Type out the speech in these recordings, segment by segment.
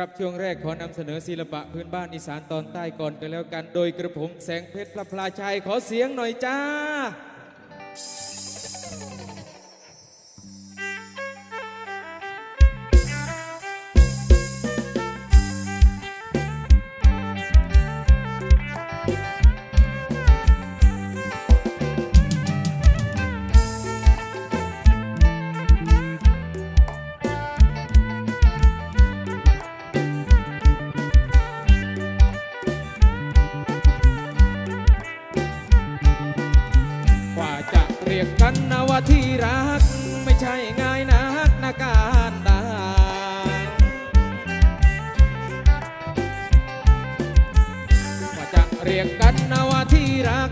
ครับช่วงแรกขอนำเสนอศิลปะพื้นบ้านอีสานตอนใต้ก่อนกันแล้วกัน โดยกระผมแสงเพชรพระพลาชัยขอเสียงหน่อยจ้า กกันนะว่าที่รัก ไม่ใช่ง่ายนักนะการตาว่าจะเรียกกันนะว่าที่รัก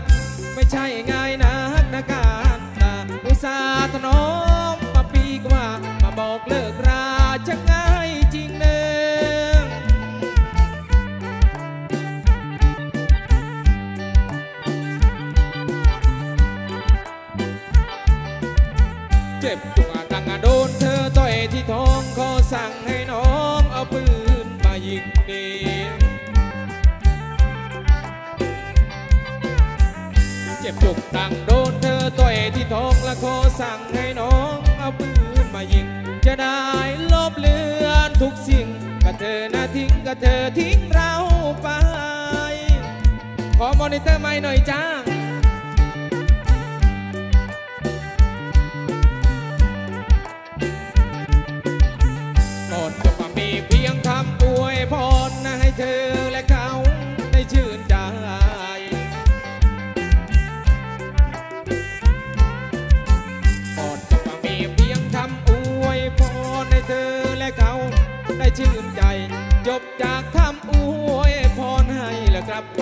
ไม่ใช่ง่ายนักนะการตาอุตส่าห์ถนอ จ็บตัวตั้งโดนเธอต่อยที่ท้องขอสั่งให้น้องเอาปืนมายิงดีเจ็บจุกตั้งโดนเธอต่อยที่ท้องและขอสั่งให้น้องเอาปืนมายิง จะได้ลบเลือนทุกสิ่งกับเธอนะทิ้งกับเธอทิ้งเราไป ขอมอนิเตอร์ไม่หน่อยจ้า เพียงคำอวยพรให้เธอและเขาได้ชื่นใจ ก่อนจะมามีเพียงคำอวยพรให้เธอและเขาได้ชื่นใจ จบจากคำอวยพรให้และกลับไป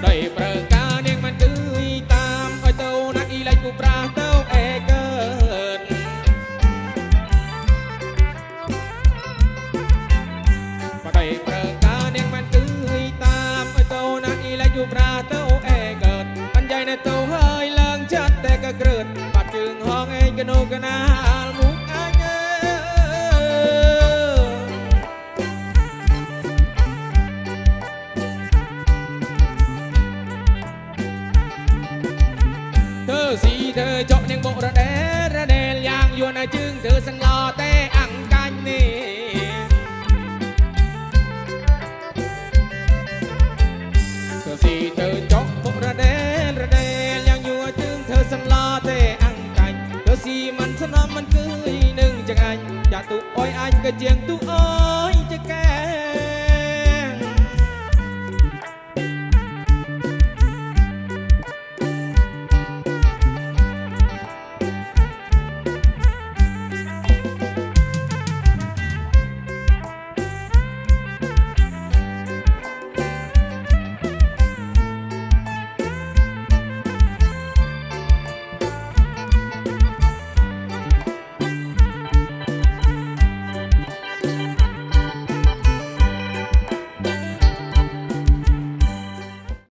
ก็ได้ประการเองมันคือตามไอ้เต้านักอีไลกูปราเต้าเอเกินก็ได้ประการเองมันคือตามไอ้เต้านักอีไลกูปราเต้าเอเกินอันให เธอเจาะยังโบระเดระเดลยางยวนจึงเธอสังลอแต่อังกันนี่เธอสีเธอเจาะโบระเดระเดลยางยวนจึงเธอสังลอแต่อังกันเธอสีมันสนอมมันคือหนึ่งจังไงอย่าตุอ้อยอันก็เจียงตุอ้อยจะแก่